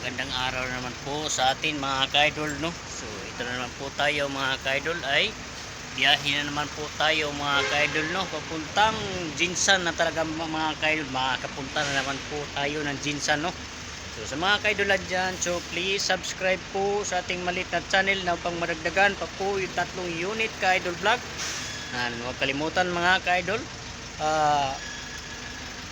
Magandang araw naman po sa atin mga kaidol no. So ito na naman po tayo mga kaidol ay biyahe na naman po tayo mga kaidol no. Papuntang Jinsan na talaga mga kaidol. Makakapunta na naman po tayo ng Jinsan no. So sa mga kaidol dyan, so please subscribe po sa ating malit na channel na upang maragdagan pa po yung tatlong unit ka-idol vlog. And huwag kalimutan mga ka-idol, ah,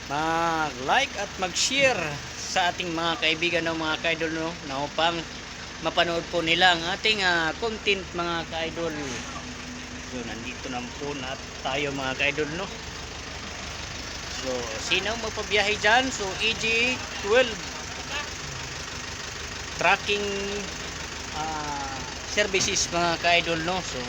mag-like at mag-share sa ating mga kaibigan ng mga ka-idol no, na upang mapanood po nila ang ating ah, content mga ka-idol. So nandito na po na tayo mga ka-idol no. So sino magpabiyahe dyan? So EG12 tracking ah, services mga ka-idol no so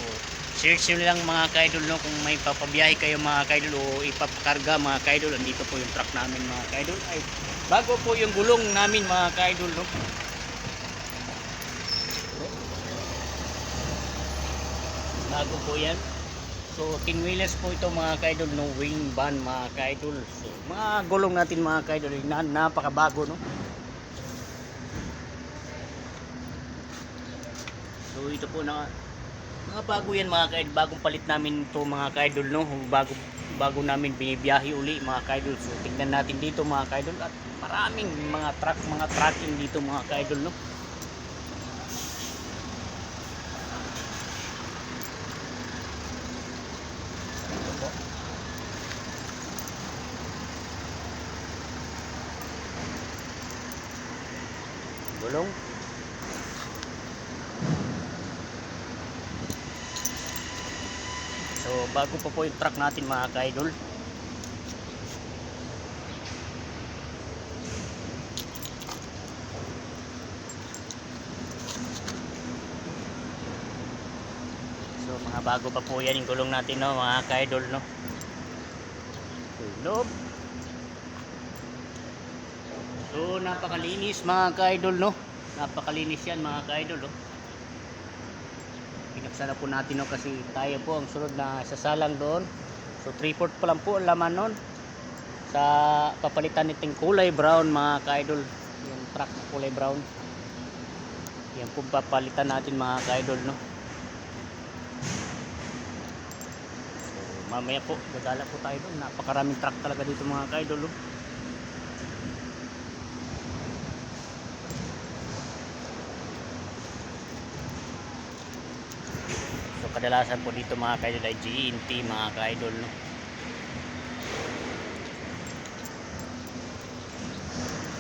search nyo lang mga ka-idol no? Kung may papabiyahe kayo mga ka-idol o ipapakarga mga ka-idol andito po yung truck namin mga ka-idol. Ay bago po yung gulong namin mga ka-idol no? Bago po yan. So 10 wheelers po ito mga ka-idol no? Wing van mga ka-idol. So mga gulong natin mga ka-idol na, napakabago no? So ito po na mga bago yan mga kaidol, bagong palit namin to mga kaidol no, bago bago namin binibiyahe uli mga kaidol. So tingnan natin dito mga kaidol at maraming mga truck, mga tracking dito mga kaidol no. Gulong. So bago pa po yung truck natin mga ka-idol. So mga bago pa po yan yung gulong natin no mga ka-idol no. Loob. So napakalinis mga ka-idol no. Napakalinis yan mga ka-idol no pinagsala po natin no kasi tayo po ang sunod na sasalang doon. So 3-4 pa lang po ang laman nun. Sa papalitan niting kulay brown mga ka-idol. Yung truck na kulay brown. Yan po papalitan natin mga ka-idol no? So mamaya po dadala po tayo doon. Napakaraming truck talaga dito mga ka-idol no? Kadalasan po dito mga kaidol ay GNT mga kaidol no.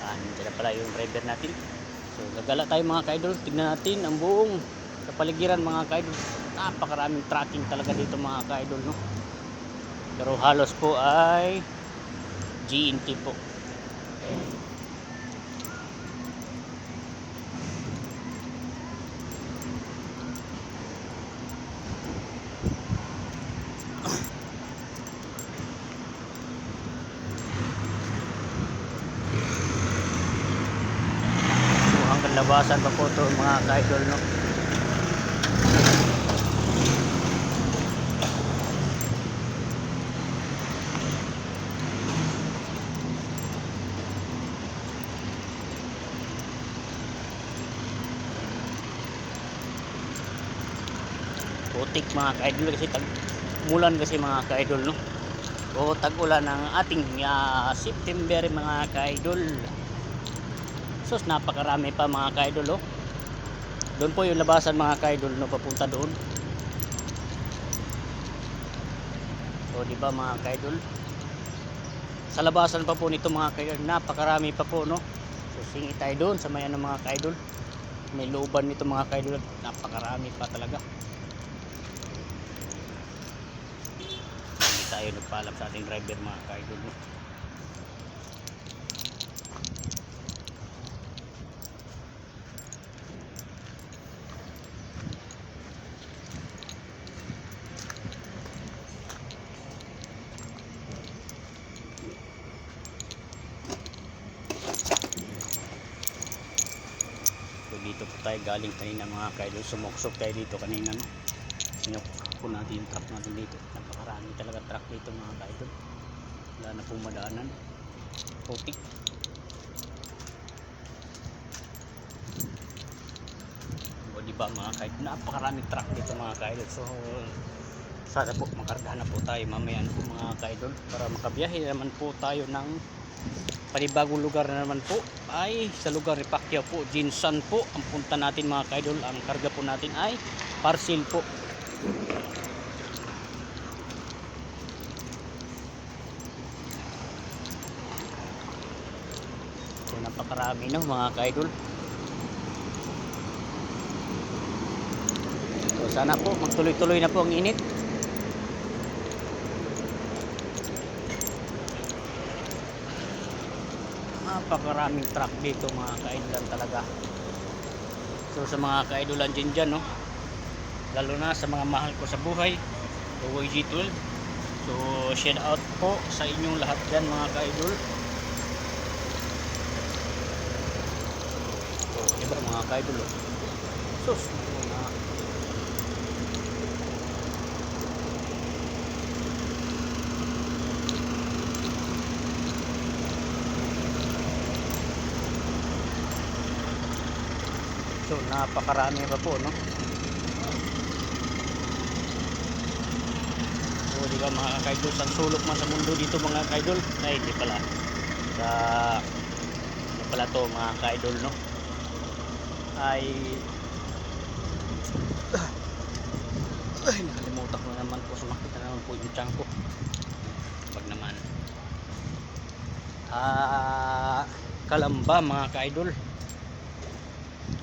Ah, nandiyan na pala yung driver natin. So gagala tayo mga kaidol. Tignan natin ang buong sa paligiran mga kaidol. Napakaraming tracking talaga dito mga kaidol no. Pero halos po ay GNT po. So hanggang labasan pa po ito mga ka-idol no. Putik mga ka-idol kasi tag mulan kasi mga ka-idol no. O tag-ulan ng ating ah, September mga ka-idol. Sus, napakarami pa mga kaidol oh. Doon po yung labasan mga kaidol no papunta doon. O di ba mga kaidol? Sa labasan pa po nito mga kaidol, napakarami pa po no. So singi tayo doon sa may ano mga kaidol. May looban nito mga kaidol, napakarami pa talaga. Hindi tayo nagpaalam sa ating driver mga kaidol no. Dito po tayo galing kanina mga kaidol. Sumuksok tayo dito kanina. No? Sinok po natin yung truck natin dito. Napakarami talaga truck dito mga kaidol. Wala na pong madaanan. Putik. baba mga kaidol. Napakaraming truck dito mga kaidol. So sana po makargahan na po tayo mamaya no, mga kaidol para makabiyahe naman po tayo ng panibagong lugar na naman po ay sa lugar ni Pacquiao po Jinsan po. Ang punta natin mga kaidol ang karga po natin ay parcel po. So napakarami no mga kaidol? So sana po magtuloy-tuloy na po ang init napakaraming truck dito mga kaidolan talaga. So sa mga kaidolan din dyan no? Lalo na sa mga mahal ko sa buhay OYG12 so shout out po sa inyong lahat dyan mga kaidol. So iba mga kaidol oh. sus mga So napakarami pa po no. So di mga kaidol sa sulok man sa mundo dito mga kaidol. Ay di pala. Sa di pala to mga kaidol no. Ay ay nakalimutan ko na naman po sumakit na naman po yung tiyan ko. Pag naman. Ah Kalamba mga kaidol.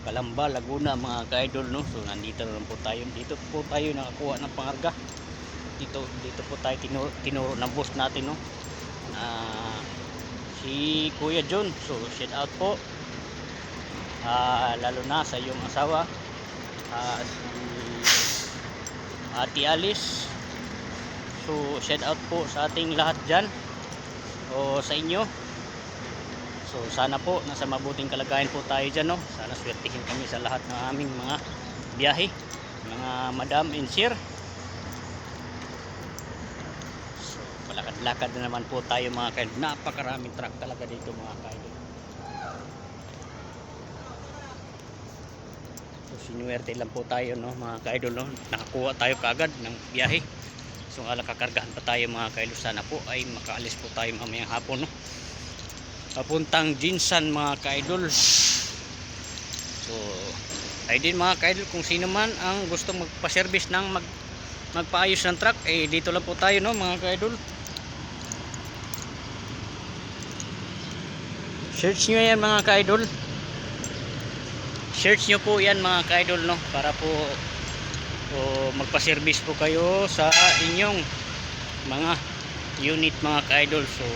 Kalamba, Laguna mga ka-idol no. So nandito na po tayo. Dito po tayo nakakuha ng pangarga. Dito dito po tayo tinuro, tinuro ng boss natin no. Ah si Kuya John. So shout out po. Ah lalo na sa iyong asawa. Ah si Ate Alice. So shout out po sa ating lahat diyan. O sa inyo. So sana po nasa mabuting kalagayan po tayo dyan no. Sana swertihin kami sa lahat ng aming mga biyahe, mga madam and sir. So palakad-lakad na naman po tayo mga kail. Napakaraming truck talaga dito mga kail. So sinuwerte lang po tayo no mga kaidol no. Nakakuha tayo kagad ng biyahe. So ala kakargahan pa tayo mga kaidol. Sana po ay makaalis po tayo mamayang hapon no papuntang Jinsan mga ka-idol. So ay din mga ka-idol kung sino man ang gustong magpa-service ng mag magpaayos ng truck eh dito lang po tayo no mga ka-idol? Search nyo yan mga ka-idol. Search nyo po yan mga ka-idol no para po o magpa-service po kayo sa inyong mga unit mga ka-idol. So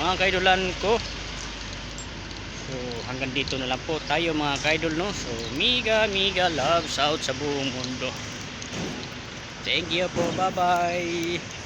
mga ka-idolan ko So hanggang dito na lang po tayo mga kaidol no. So miga miga loves out sa buong mundo. Thank you po. Bye bye.